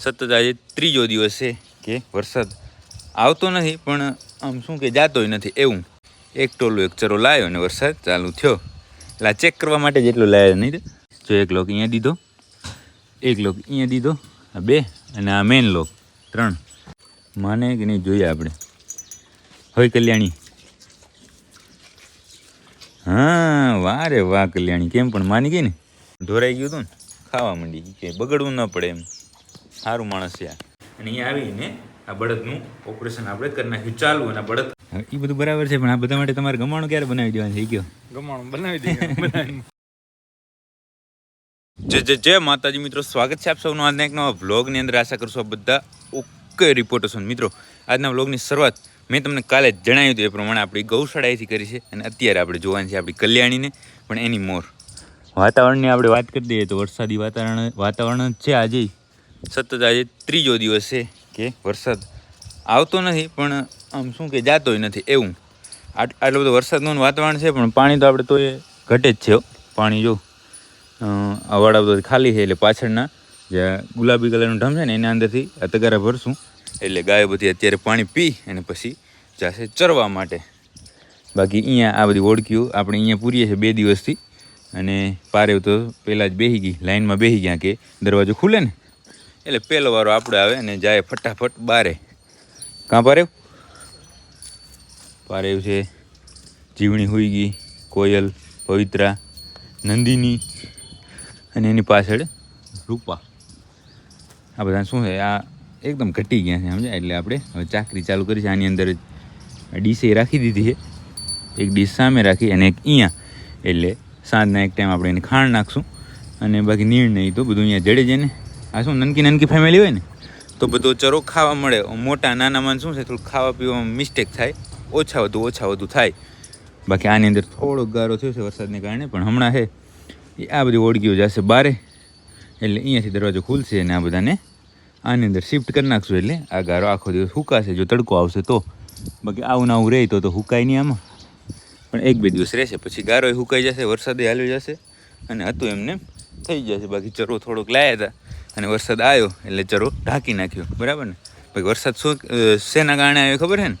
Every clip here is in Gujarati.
સતત આજે ત્રીજો દિવસ છે કે વરસાદ આવતો નથી, પણ આમ શું કે જાતોય નથી. એવું. એક ટોલું, એક ચરો લાવ્યો અને વરસાદ ચાલુ થયો. એટલે ચેક કરવા માટે જેટલો લાવ્યો નહીં જો એક લોક અહીંયા દીધો. એક લોક અહીંયા દીધો. આ બે અને આ મેન લોક. ત્રણ. માને કે નહીં જોઈએ આપણે. હોય કલ્યાણી. હા, વાહ રે વાહ કલ્યાણી. કેમ પણ માની ગઈ ને? ઢોરાઈ ગયું હતું ને? ખાવા માંડી કે બગડવું ન પડે એમ. સારું માણસ છે અને અહીંયા આવીને આ બળદનું ઓપરેશન આપણે કરી નાખ્યું ચાલુ અને બળદ એ બધું બરાબર છે પણ આ બધા માટે તમારે ગમાણું ક્યારે બનાવી દેવાનું થઈ ગયો ગમાણું બનાવી બનાવી જય જય જય માતાજી મિત્રો સ્વાગત છે આપ સૌનું આજના એક નવા વ્લોગની અંદર. આશા કરશો બધા ઓકે રિપોર્ટો મિત્રો આજના વ્લોગની શરૂઆત મેં તમને કાલે જ જણાવ્યું હતું એ પ્રમાણે આપણી ગૌશાળાએથી કરી છે અને અત્યારે આપણે જોવાની છે આપણી કલ્યાણીને પણ એની મોર. વાતાવરણની આપણે વાત કરી દઈએ તો વરસાદી વાતાવરણ વાતાવરણ છે આજે. સતત આજે ત્રીજો દિવસ છે કે વરસાદ આવતો નથી, પણ આમ શું કે જાતોય નથી, એવું. આટ, આટલો બધો વરસાદનું વાતાવરણ છે, પણ પાણી તો આપણે તો એ ઘટે જ છે પાણી જો આ વાડા બધા ખાલી છે, એટલે પાછળના જે ગુલાબી કલરનું ઢમ છે ને, એના અંદરથી આ તગારા ભરશું. એટલે ગાયો બધી અત્યારે પાણી પી અને પછી જશે ચરવા માટે. બાકી અહીંયા આ બધી ઓળખીઓ આપણે અહીંયા પૂરીએ છીએ બે દિવસથી. અને પારેવ તો પહેલાં જ બેસી ગઈ લાઇનમાં બેસી ગયા કે દરવાજો ખુલે ને? એટલે પહેલો વારો આપણે આવે અને જાય ફટાફટ બારે. કાં પારેવ? પારેવ છે. જીવણી હોઈ ગઈ, કોયલ, પવિત્રા, નંદિની અને એની પાછળ રૂપા. આ બધા શું છે? આ એકદમ ઘટી ગયા છે, સમજાય? એટલે આપણે હવે ચાકરી ચાલુ કરી છે. આની અંદર ડીશે રાખી દીધી છે. એક ડીશ સામે રાખી અને એક અહીંયા. એટલે સાંજના એક ટાઈમ આપણે એને ખાણ નાખશું અને બાકી નિર્ણય તો બધું અહીંયા જડે જાય ને આ શું, નનકી નનકી ફેમિલી હોય ને? તો બધો ચરો ખાવા મળે. મોટા નાનામાં શું છે થોડું ખાવા પીવામાં મિસ્ટેક થાય. ઓછા વધુ ઓછા વધુ થાય. બાકી આની અંદર થોડોક ગારો થયો છે વરસાદને કારણે, પણ હમણાં છે એ આ બધી ઓળગીઓ જશે બારે. એટલે અહીંયાથી દરવાજો ખુલશે અને આ બધાને આની અંદર શિફ્ટ કરી નાખશું. એટલે આ ગારો આખો દિવસ હુકાશે. જો તડકો આવશે તો. બાકી આવું આવું રહે તો તો હુકાય નહીં આમાં. પણ એક બે દિવસ રહેશે, પછી ગારોય હુકાઈ જશે વરસાદે હાલ્યો જશે. અને હતું એમને થઈ જશે. બાકી ચરો થોડોક લાયા હતા. અને વરસાદ આવ્યો એટલે ચરો ઢાંકી નાખ્યો. બરાબર ને? પછી વરસાદ શું શેના કારણે આવ્યો ખબર છે ને?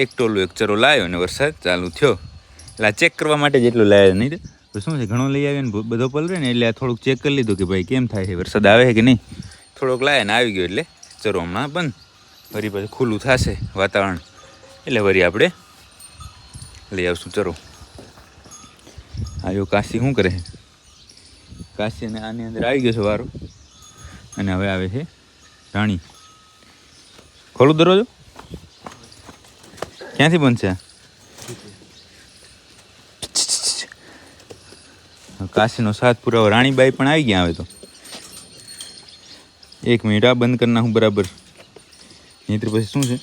એક ટોલું એક ચરો લાવ્યો અને વરસાદ ચાલુ થયો. એટલે આ ચેક કરવા માટે જેટલું લાવ્યો નહીં તો? શું છે, ઘણો લઈ આવ્યો ને બધો પલરે ને એટલે આ થોડુંક ચેક કરી લીધું કે ભાઈ કેમ થાય છે, વરસાદ આવે છે કે નહીં? થોડોક લાવ્યા ને આવી ગયો એટલે ચરો હમણાં બંધ. ફરી પછી ખુલ્લું થશે વાતાવરણ. એટલે વળી આપણે લઈ આવશું ચરો. આવ્યો કાશી શું કરે કાશી આની અંદર આવી ગયો છે વારો. અને હવે આવે છે રાણી. ખોલું દરવાજો. ક્યાંથી બનશે? કાશીનો સાથ પુરાવો. રાણીબાઈ પણ આવી ગયા હવે તો. એક મિનિટ, આ બંધ કરી નાખું બરાબર. નહીંતર પછી શું છે?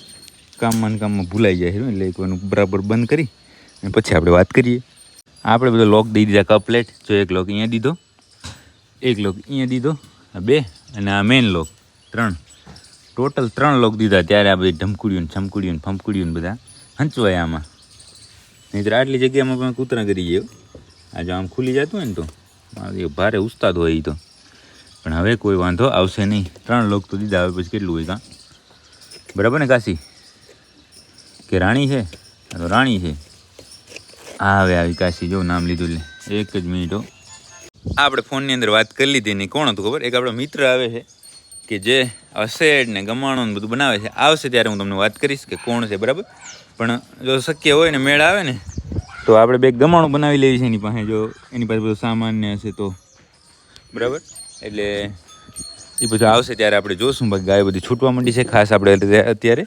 કામમાં કામમાં ભૂલાઈ જાય છે, એટલે એક બરાબર બંધ કરી અને પછી આપણે વાત કરીએ. આપણે બધો લોક દઈ દીધા કપ પ્લેટ જો એક લોક અહીંયા દીધો, એક લોક અહીંયા દીધો બે. અને આ મેઇન લોક ત્રણ. ટોટલ ત્રણ લોક દીધા. ત્યારે આ બધી ઢમકુડીઓ છમકુડીઓ ફમકુડીઓ બધા હંચવાય આમાં. નહીંતર આટલી જગ્યામાં પણ કૂતરા કરી ગયો. આ જો આમ ખુલી જતું હોય ને તો ભારે ઉસ્તાદ હોય એ તો. પણ હવે કોઈ વાંધો આવશે નહીં. ત્રણ લોક તો દીધા, હવે પછી કેટલું હોય કાં? બરાબર ને કાશી? કે રાણી છે? તો રાણી છે. આ હવે આવી કાશી, જો નામ લીધું એટલે એક જ મિનિટ આપણે ફોનની અંદર વાત કરી લીધી ને કોણ હતું ખબર? એક આપણો મિત્ર આવે છે કે જે અસેડ ને ગમાણો ને બધું બનાવે છે. આવશે ત્યારે હું તમને વાત કરીશ કે કોણ છે, બરાબર? પણ જો શક્ય હોય ને મેળ આવે ને, તો આપણે બે ગમાણું બનાવી લેવી છે એની પાસે. જો એની પાસે બધું સામાન્ય હશે તો. બરાબર? એટલે એ બધું આવશે ત્યારે આપણે જોશું. બાકી ગાય બધી છૂટવા માંડી છે, ખાસ આપણે અત્યારે.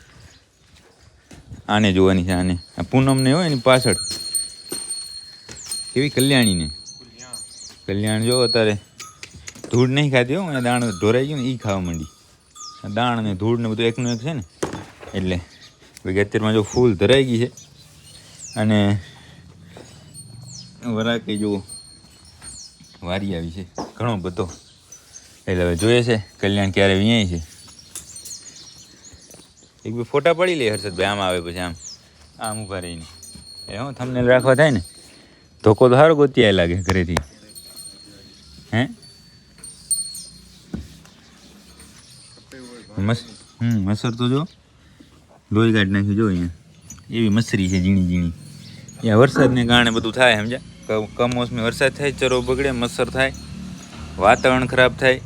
આને જોવાની છે, આને. આ પૂનમને હોય એની પાછળ. કેવી કલ્યાણીને. કલ્યાણ જો અત્યારે ધૂળ નહીં ખાતી હો દાણ ઢોરાઈ ગયું ને એ ખાવા માંડી. દાણ અને ધૂળ ને બધું એકનું એક છે ને, એટલે અત્યારમાં જો ફૂલ ધરાઈ ગઈ છે. અને વરાકે જો વારી આવી છે, ઘણો બધો. એટલે હવે જોઈએ છે કલ્યાણ ક્યારે વિયાય છે. એક બે ફોટા પડી લે હર્ષદભાઈ, આમ આવે પછી આમ આમ ઊભા રહીને. એ હું તમને રાખવા થાય ને, ધોકો તો સારો ગોતી લાગે ઘરેથી. હે? મસ, હમ, મસર તો જો લોહી કાઢી નાખ્યું જો અહીંયા. એવી મસરી છે ઝીણી ઝીણી. અહીંયા વરસાદને કારણે બધું થાય, સમજ્યા? કમોસમી વરસાદ થાય, ચરો બગડે, મસર થાય, વાતાવરણ ખરાબ થાય,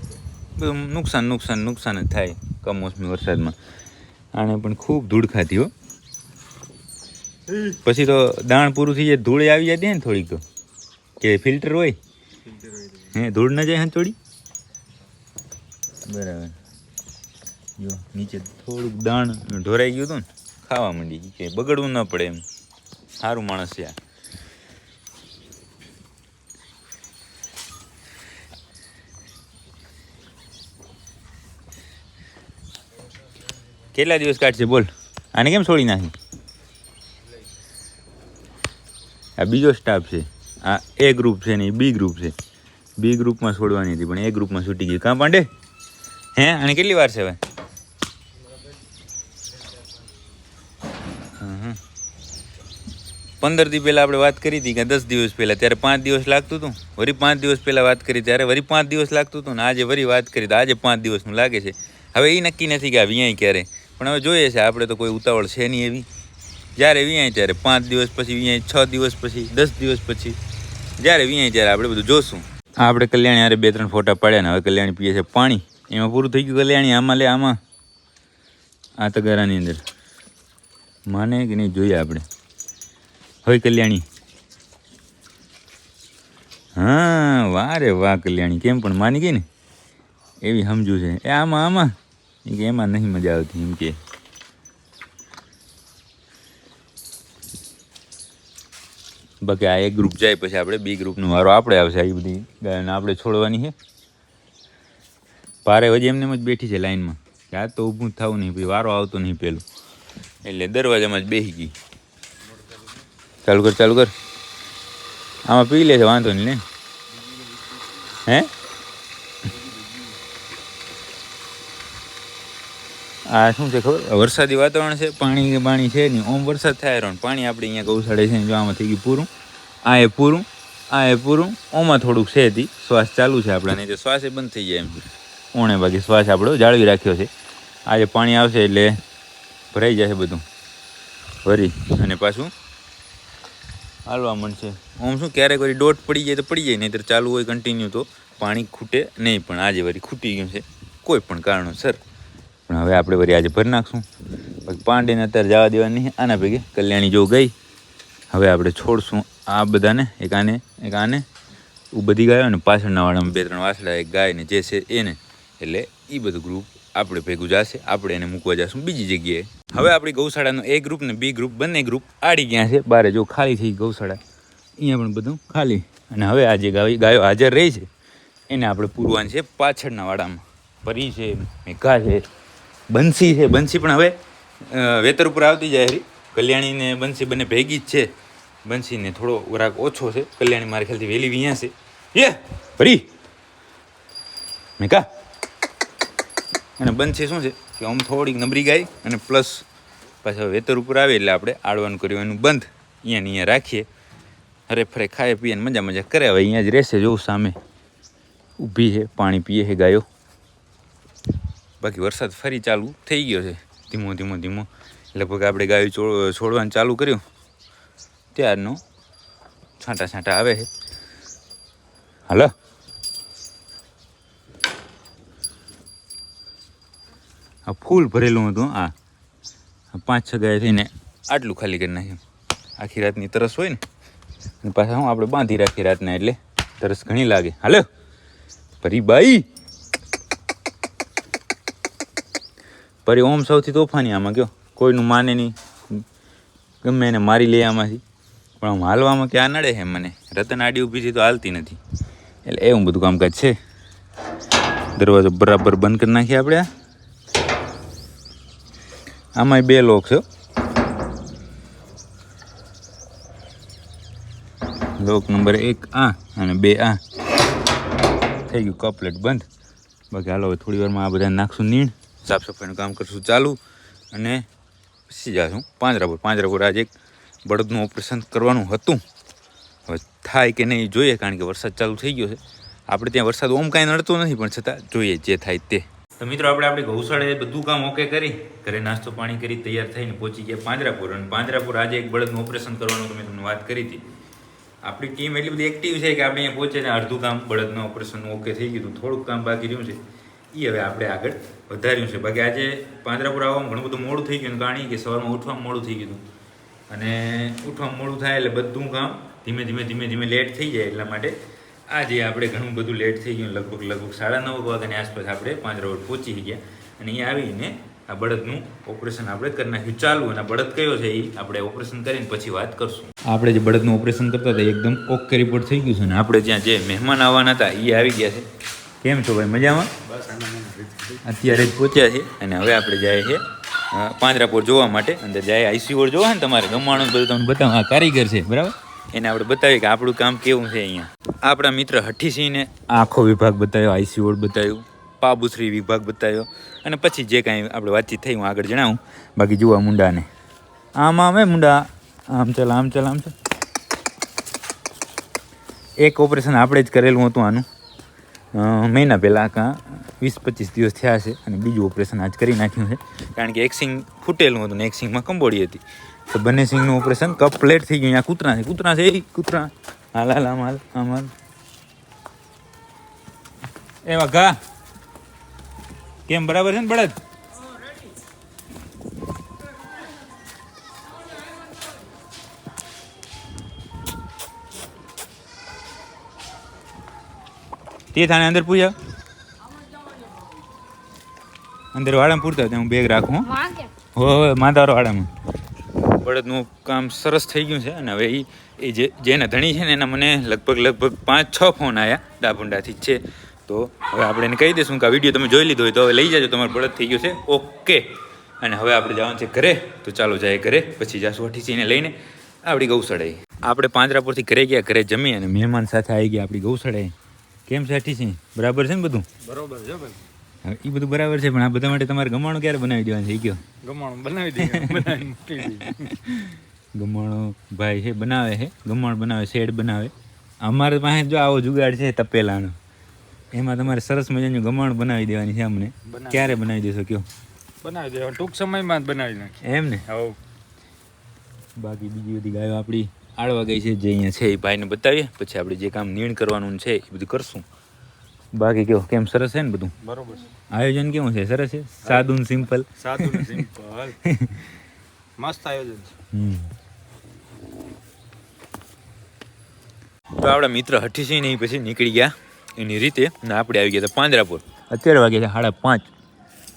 બધું નુકસાન નુકસાન નુકસાન જ થાય કમોસમી વરસાદમાં. આને પણ ખૂબ ધૂળ ખાતી હો. પછી તો દાણ પૂરું થઈ જાય, ધૂળ આવી જતી ને થોડીક તો. કે ફિલ્ટર હોય? હે, ધૂળ ના જાય હંચોડી બરાબર. જો, નીચે થોડુંક દાણ ઢોરાઈ ગયું હતું ને, ખાવા માંડી કે બગડવું ન પડે એમ. સારું માણસ છે કેટલા દિવસ કાઢશે બોલ? આને કેમ છોડી નાખી? આ બીજો સ્ટાફ છે. આ એ ગ્રુપ છે ને બી ગ્રુપ છે. બી ગ્રુપમાં છોડવાની હતી, પણ એ ગ્રુપમાં છૂટી ગઈ કાં પાંડે? હે અને કેટલી વાર છે હવે. પંદર દી પહેલાં આપણે વાત કરી હતી કે દસ દિવસ પહેલાં, ત્યારે પાંચ દિવસ લાગતું હતું. વળી પાંચ દિવસ પહેલાં વાત કરી, ત્યારે વળી પાંચ દિવસ લાગતું હતું ને આજે વળી વાત કરી, તો આજે પાંચ દિવસનું લાગે છે. હવે એ નક્કી નથી કે આ વ્યાંય ક્યારે. પણ હવે જોઈએ છે, આપણે તો કોઈ ઉતાવળ છે નહીં એવી. જ્યારે વ્યાંય ત્યારે પાંચ દિવસ પછી વ્યાંય છ દિવસ પછી, દસ દિવસ પછી. જ્યારે વ્યાય ત્યારે આપણે બધું જોશું. આપણે કલ્યાણી અરે બે ત્રણ ફોટા પાડ્યા ને, હવે કલ્યાણી પીએ છે પાણી. એમાં પૂરું થઈ ગયું કલ્યાણી, આમાં લે, આમાં. આ તગારાની અંદર. માને કે નહીં જોઈએ આપણે? હોય કલ્યાણી. હા, વાહ રે વાહ કલ્યાણી, કેમ પણ માની ગઈ ને? એવી સમજુ છે. એ આમાં આમાં. એમાં નહીં મજા આવતી, એમ કે. બાકી આ એક ગ્રુપ જાય, પછી આપણે બી ગ્રુપનો વારો આપણે આવશે આવી બધી ગાયને આપણે છોડવાની છે. ભારે હજી એમને એમ જ બેઠી છે લાઈનમાં. કે આ તો ઊભું થવું નહીં ભાઈ વારો આવતો નહીં પેલું. એટલે દરવાજામાં જ બેસી ગઈ. ચાલુ કર ચાલુ કર. આમાં પી લે છે, વાંધો નહીં ને હે? આ શું છે ખબર? વરસાદી વાતાવરણ છે, પાણી પાણી છે નહીં. ઓમ વરસાદ થાય રહ્યો પાણી આપણે અહીંયા ગૌશાળે છે જો થઈ ગયું પૂરું. આ એ પૂરું, આ એ પૂરું. ઓમાં થોડુંક છે હતી શ્વાસ ચાલુ છે આપણા, નહીં તો શ્વાસ એ બંધ થઈ જાય એમ. ઓણે બાકી શ્વાસ આપણો જાળવી રાખ્યો છે. આજે પાણી આવશે એટલે ભરાઈ જશે બધું. ભરી અને પાછું હાલવા મળશે આમ શું, ક્યારેક વળી ડોટ પડી જાય તો પડી જાય નહીં ચાલુ હોય કન્ટિન્યુ તો પાણી ખૂટે નહીં. પણ આજે વળી ખૂટી ગયું છે. કોઈ પણ કારણોસર. પણ હવે આપણે વળી આજે ભરી નાખશું. પછી પાંડીને અત્યારે જવા દેવા નહીં આના ભેગી કલ્યાણી જો ગઈ. હવે આપણે છોડશું આ બધાને. એક આને એક આને. બધી ગાયો અને પાછળના વાળામાં બે ત્રણ વાસડા એક ગાય ને જે છે એને. એટલે એ બધું ગ્રુપ આપણે ભેગું જશે. આપણે એને મૂકવા જશું બીજી જગ્યાએ. હવે આપણી ગૌશાળાનો એ ગ્રુપ ને બી ગ્રુપ બંને ગ્રુપ આડી ગયા છે. બારે જો ખાલી થઈ ગૌશાળા. અહીંયા પણ બધું ખાલી. અને હવે આ જે ગાય, ગાયો હાજર રહી છે, એને આપણે પૂરવાની છે પાછળના વાડામાં પરી છે, મેઘા છે. બંસી છે, બંસી પણ હવે વેતર ઉપર આવતી જાય હરી. કલ્યાણી ને બંસી બંને ભેગી જ છે. બંસીને થોડો વરાક ઓછો છે. કલ્યાણી મારા ખ્યાલથી વહેલી વિયા છે. યે મેં મેકા. અને બંસી શું છે? કે આમ થોડીક નબરી ગાય અને પ્લસ પાછા વેતર ઉપર આવે એટલે આપણે આડવાનું કર્યું. એનું બંધ અહીંયા ને અહીંયા રાખીએ. અરે ફરે ખાય, પીએ મજા મજા કરે. હવે અહીંયા જ રહેશે, જોઉં સામે. ઊભી છે, પાણી પીએ છે ગાયો. બાકી વરસાદ ફરી ચાલુ થઈ ગયો છે. ધીમો ધીમો ધીમો. લગભગ આપણે ગાયું છોડવાનું ચાલુ કર્યું. ત્યારનો છાંટા છાંટા આવે છે. હાલો. આ ફૂલ ભરેલું હતું, આ. પાંચ, છ ગાય થઈને આટલું ખાલી કરી નાખ્યું. આખી રાતની તરસ હોય ને, અને પાછા હું આપણે બાંધી રાખીએ રાતના એટલે તરસ ઘણી લાગે. હાલો. ભરી બાઈ. પરી ઓમ સૌથી તોફાની આમાં કયો? કોઈનું માને નહીં. ગમે એને મારી લે આમાંથી. પણ આમ હાલવામાં ક્યાં નડે છે મને? રતન આડી ઊભી છે તો હાલતી નથી. એટલે એવું બધું કામકાજ છે. દરવાજો બરાબર બંધ કરી નાખીએ આપણે આ. આમાંય બે લોક છે. લોક નંબર એક આ અને બે આ. થઈ ગયું કપલેટ બંધ. બાકી હાલો થોડી વારમાં આ બધા નાખશું નીણ. સાફ સફાઈનું કામ કરશું ચાલુ અને પછી જાશું. પાંજરાપુર. પાંજરાપુર પાંજરા પર આજે એક બળદનું ઓપરેશન કરવાનું હતું. હવે થાય કે નહીં જોઈએ કારણ કે વરસાદ ચાલુ થઈ ગયો છે. આપણે ત્યાં વરસાદ ઓમ કાંઈ નડતો નથી, પણ છતાં જોઈએ જે થાય તે. તો મિત્રો, આપણે આપણી ગૌશાળાએ બધું કામ ઓકે કરી. ઘરે નાસ્તો પાણી કરી તૈયાર થઈને પહોંચી ગયા પાંજરાપુર. અને પાંજરાપુર આજે એક બળદનું ઓપરેશન કરવાનું મેં તમને વાત કરી હતી. આપણી ટીમ એટલી બધી એક્ટિવ છે કે આપણે અહીંયા પહોંચે ને અડધું કામ બળદના ઓપરેશનનું ઓકે થઈ ગયું થોડુંક કામ બાકી રહ્યું છે. એ હવે આપણે આગળ વધાર્યું છે. બાકી આજે પાંજરાપુર આવવામાં ઘણું બધું મોડું થઈ ગયું કારણ કે સવારમાં ઉઠવામાં મોડું થઈ ગયું અને ઉઠવામાં મોડું થાય એટલે બધું કામ ધીમે ધીમે ધીમે ધીમે લેટ થઈ જાય એટલા માટે આજે આપણે ઘણું બધું લેટ થઈ ગયું લગભગ લગભગ સાડા નવ વાગ્યાની આસપાસ આપણે પાંજરાપુર પહોંચી ગયા. અને અહીંયા આવીને આ બળદનું ઓપરેશન આપણે કરી નાખ્યું. ચાલુ, અને બળદ કયો છે એ આપણે ઓપરેશન કરીને પછી વાત કરશું. આપણે જે બળદનું ઓપરેશન કરતા હતા એકદમ ઓકે રિપોર્ટ થઈ ગયું છે. ને આપણે જ્યાં જે મહેમાન આવવાના હતા એ આવી ગયા છે. કેમ છો ભાઈ? મજામાં? અત્યારે જ પહોંચ્યા છે અને હવે આપણે જાય છે પાંજરાપોર જોવા માટે. અંદર જાય આઈસીઓર જોવા ને તમારે. ગમાણું બધું તમને બતાવો. આ કારીગર છે, બરાબર? એને આપણે બતાવીએ કે આપણું કામ કેવું છે અહીંયા. આપણા મિત્ર હઠ્ઠીસિંહને આખો વિભાગ બતાવ્યો આઈસીઓર બતાવ્યું. પાબુશ્રી વિભાગ બતાવ્યો. અને પછી જે કાંઈ આપણે વાતચીત થઈ, હું આગળ જણાવું. બાકી જુઓ મુંડાને. આમ હે મુંડા. આમ ચાલ આમ ચાલ આમ ચાલ. એક ઓપરેશન આપણે જ કરેલું હતું આનું. મહિના પહેલાં કાં વીસ પચીસ દિવસ થયા છે અને બીજું ઓપરેશન આજ કરી નાખ્યું છે. કારણ કે એક સિંગ ફૂટેલું હતું ને એક સિંગમાં કંબોડી હતી. તો બંને સિંગનું ઓપરેશન કમ્પ્લેટ થઈ ગયું. અહીંયા કૂતરા છે કૂતરા છે, એ કૂતરા. હાલ હાલ, આમ હાલ આમ, હાલ. એવા ઘા કેમ બરાબર છે ને બળદ? તે થાને અંદર પૂજા? અંદર વાડામાં પૂરતા હું બેગ રાખું હવે માધારો વાડામાં. બળદનું કામ સરસ થઈ ગયું છે અને હવે એ એ જે જેના ધણી છે ને એના મને લગભગ લગભગ પાંચ છ ફોન આવ્યા ડાભુંડાથી જ છે. તો હવે આપણે એને કહી દઈશું કે આ વીડિયો તમે જોઈ લીધો હોય તો હવે લઈ જાજો તમારું બળદ થઈ ગયું છે. ઓકે. અને હવે આપણે જવાનું છે ઘરે. તો ચાલો જાય ઘરે પછી જાશું અઠીસીને લઈને આપણી ગૌશાળાએ. આપણે પાંજરાપુરથી ઘરે ગયા ઘરે જમી અને મહેમાન સાથે આવી ગયા આપણી ગૌશાળાએ. કેમ સાઠી છે? બરાબર છે ને બધું? બરાબર છે ભાઈ. એ બધું બરાબર છે પણ આ બધા માટે તમારે ગમાણો ક્યારે બનાવી દેવાનું છે ગયો ગમાણો બનાવી દે ગમાણો ભાઈ છે બનાવે છે ગમાણ બનાવે શેડ બનાવે. અમારે પાસે જો આવો જુગાડ છે તપેલાનો એમાં તમારે સરસ મજાનું ગમાણ બનાવી દેવાની છે અમને. ક્યારે બનાવી દેશો કયો બનાવી દેવા ટૂંક સમયમાં જ બનાવી નાખી એમ ને? હવ. બાકી બીજી બધી ગાયો આપણી આળવા ગઈ છે જે અહીંયા છે એ ભાઈને બતાવીએ. પછી આપણે જે કામ નીણ કરવાનું છે એ બધું કરશું. બાકી કેવો કેમ સરસ છે ને બધું? બરોબર આયોજન કેવું છે? સરસ છે? સાદું સિમ્પલ. સાદું ને સિમ્પલ. મસ્ત આયોજન છે. તો આપણા મિત્ર ને ઈ પછી નીકળી ગયા એની રીતે ને આપણે આવી ગયા હતા પાંજરાપુર. અત્યારે વાગે છે સાડા પાંચ.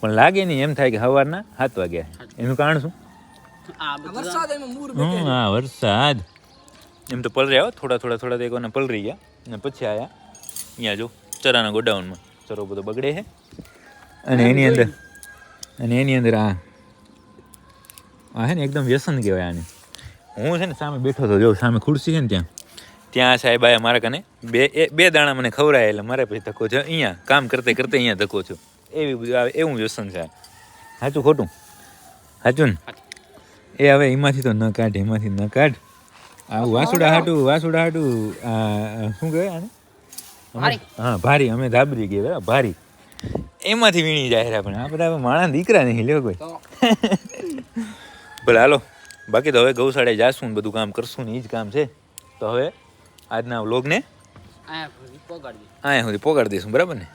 પણ લાગે નહીં એમ થાય કે સવારના સાત વાગ્યા એનું કારણ શું? હમ, હા વરસાદ. એમ તો પલરી આવ્યો થોડા થોડા થોડા દેખવાના પલરી ગયા. અને પછી આવ્યા અહીંયા જો ચરાના ગોડાઉનમાં. ચરો બધો બગડે છે. અને એની અંદર અને એની અંદર આ આ છે ને એકદમ વ્યસન કહેવાય આને. હું છે ને સામે બેઠો હતો જો સામે ખુરશી છે ને ત્યાં. ત્યાં સાહેબ આયા મારા કને. બે એ બે દાણા મને ખવડાય એટલે મારે પછી ધક્કો છે. અહીંયા કામ કરતે કરતે અહીંયા ધક્કો છો. એવી બધું આવે એવું વ્યસન છે સાચું ખોટું? સાચું ને? એ હવે એમાંથી તો ન કાઢ એમાંથી ન કાઢ. આ વાસુડા હાટુ વાસુડા હાટું શું કહે આને? હા ભારી. અમે ધાબરી ગઈ બરાબર? ભારી. એમાંથી વીણી જાય પણ. આ બધા માણા માણસ દીકરા નહીં લ્યો કોઈ. ભલે હાલો. બાકી તો હવે ગૌશાળાએ જાશું ને બધું કામ કરશું ને એ જ કામ છે. તો હવે આજના વ્લોગને અહીંયા સુધી પોગાડી દઈશું બરાબર ને?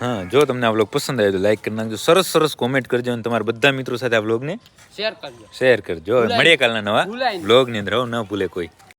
હા જો તમને આ વ્લોગ પસંદ આવ્યો તો લાઈક કરી નાખજો. સરસ સરસ કોમેન્ટ કરજો અને તમારા બધા મિત્રો સાથે આ વ્લોગને શેર કરજો. શેર કરજો. મળીએ કાલના નવા. વ્લોગની અંદર. ન ભૂલે કોઈ.